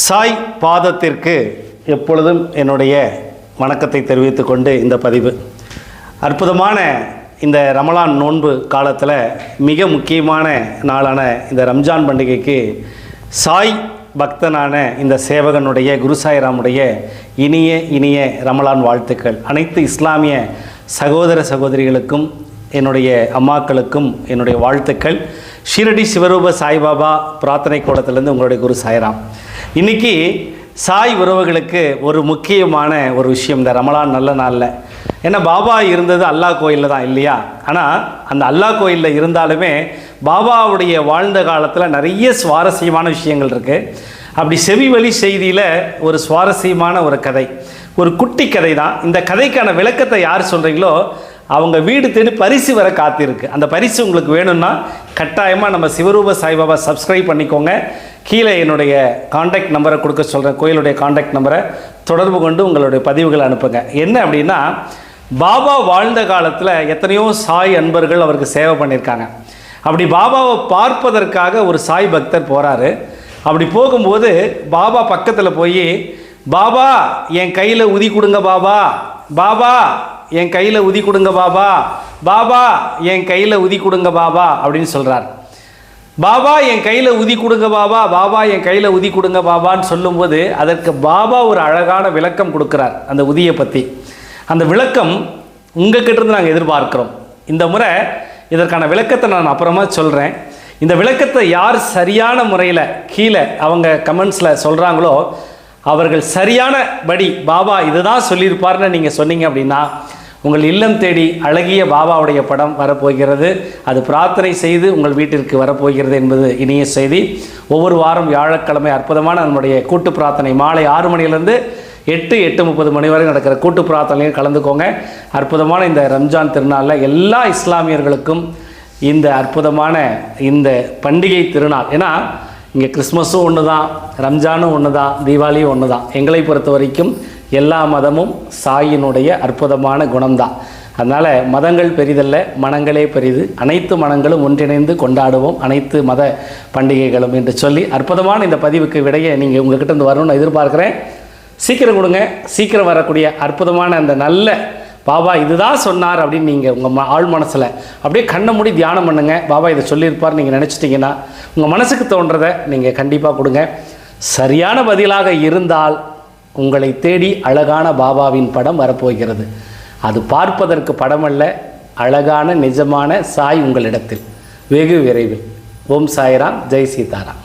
சாய் பாதத்திற்கு எப்பொழுதும் என்னுடைய வணக்கத்தை தெரிவித்து கொண்டு இந்த பதிவு. அற்புதமான இந்த ரமலான் நோன்பு காலத்தில் மிக முக்கியமான நாளான இந்த ரம்ஜான் பண்டிகைக்கு சாய் பக்தனான இந்த சேவகனுடைய குருசாயிராமுடைய இனிய இனிய ரமலான் வாழ்த்துக்கள். அனைத்து இஸ்லாமிய சகோதர சகோதரிகளுக்கும் என்னுடைய அம்மாக்களுக்கும் என்னுடைய வாழ்த்துக்கள். ஷீரடி சிவரூப சாய்பாபா பிரார்த்தனை கூடத்திலேருந்து உங்களுடைய குரு சாய்ராம். இன்னைக்கு சாய் உறவுகளுக்கு ஒரு முக்கியமான ஒரு விஷயம். இந்த ரமலான் நல்ல நாளில். ஏன்னா பாபா இருந்தது அல்லாஹ் கோயிலில் தான் இல்லையா? ஆனால் அந்த அல்லாஹ் கோயிலில் இருந்தாலுமே பாபாவுடைய வாழ்ந்த காலத்தில் நிறைய சுவாரஸ்யமான விஷயங்கள் இருக்குது அப்படி செவிவழி செய்தியில் ஒரு சுவாரஸ்யமான ஒரு கதை. ஒரு குட்டி கதை தான் இந்த கதைக்கான விளக்கத்தை யார் சொல்கிறீங்களோ அவங்க வீடு தேடி பரிசு வர காத்திருக்கு. அந்த பரிசு உங்களுக்கு வேணும்னா கட்டாயமாக நம்ம சிவரூப சாய்பாபா சப்ஸ்கிரைப் பண்ணிக்கோங்க. கீழே என்னுடைய காண்டாக்ட் நம்பரை கொடுக்க சொல்கிறேன் கோயிலுடைய காண்டாக்ட் நம்பரை தொடர்பு கொண்டு உங்களுடைய பதிவுகளை அனுப்புங்க. என்ன அப்படின்னா பாபா வாழ்ந்த காலத்தில் எத்தனையோ சாய் அன்பர்கள் அவருக்கு சேவை பண்ணியிருக்காங்க. அப்படி பாபாவை பார்ப்பதற்காக ஒரு சாய் பக்தர் போகிறாரு அப்படி போகும்போது பாபா பக்கத்தில் போய் பாபா என் கையில் உதி கொடுங்க பாபா. பாபா என் கையில் உதி கொடுங்க பாபா. பாபா என் கையில் உதி கொடுங்க பாபா அப்படின்னு சொல்கிறார் பாபா என் கையில் உதி கொடுங்க பாபா. பாபா என் கையில் உதி கொடுங்க பாபான்னு சொல்லும்போது அதற்கு பாபா ஒரு அழகான விளக்கம் கொடுக்குறார் அந்த உதியை பற்றி அந்த விளக்கம் உங்கள் கிட்டேருந்து நாங்கள் எதிர்பார்க்குறோம். இந்த முறை இதற்கான விளக்கத்தை நான் அப்புறமா சொல்கிறேன் இந்த விளக்கத்தை யார் சரியான முறையில் கீழே அவங்க கமெண்ட்ஸில் சொல்கிறாங்களோ அவர்கள் சரியான படி பாபா இதுதான் சொல்லியிருப்பார்னு நீங்கள் சொன்னீங்க அப்படின்னா உங்கள் இல்லம் தேடி அழகிய பாபாவுடைய படம் வரப்போகிறது. அது பிரார்த்தனை செய்து உங்கள் வீட்டிற்கு வரப்போகிறது என்பது இனிய செய்தி. ஒவ்வொரு வாரம் வியாழக்கிழமை அற்புதமான நம்முடைய கூட்டு பிரார்த்தனை. மாலை ஆறு மணிலேருந்து எட்டு எட்டு முப்பது மணி வரை நடக்கிற கூட்டு பிரார்த்தனையும் கலந்துக்கோங்க. அற்புதமான இந்த ரம்ஜான் திருநாளில் எல்லா இஸ்லாமியர்களுக்கும் இந்த அற்புதமான இந்த பண்டிகை திருநாள். ஏன்னா இங்கே கிறிஸ்மஸும் ஒன்று தான் ரம்ஜானும் ஒன்று தான் தீபாவளியும் ஒன்று தான் எங்களை பொறுத்த வரைக்கும் எல்லா மதமும் சாயினுடைய அற்புதமான குணம்தான். அதனால் மதங்கள் பெரிதல்ல மனங்களே பெரிது. அனைத்து மனங்களும் ஒன்றிணைந்து கொண்டாடுவோம். அனைத்து மத பண்டிகைகளும் என்று சொல்லி அற்புதமான இந்த பதிவுக்கு விடையை நீங்கள் உங்ககிட்ட இருந்து வரணும்னு எதிர்பார்க்குறேன். சீக்கிரம் கொடுங்க. சீக்கிரம் வரக்கூடிய அற்புதமான அந்த நல்ல பாபா இதுதான் சொன்னார் அப்படின்னு நீங்கள் உங்கள் ம ஆழ் மனசில் அப்படியே கண்ணை மூடி தியானம் பண்ணுங்கள் பாபா இதை சொல்லியிருப்பார் நீங்கள் நினச்சிட்டிங்கன்னா உங்கள் மனசுக்கு தோன்றதை நீங்கள் கண்டிப்பாக கொடுங்க. சரியான பதிலாக இருந்தால் உங்களை தேடி அழகான பாபாவின் படம் வரப்போகிறது. அது பார்ப்பதற்கு படமல்ல அழகான நிஜமான சாய் உங்களிடத்தில். வெகு விரைவில். ஓம் சாய்ராம் ஜெய் சீதாராம்.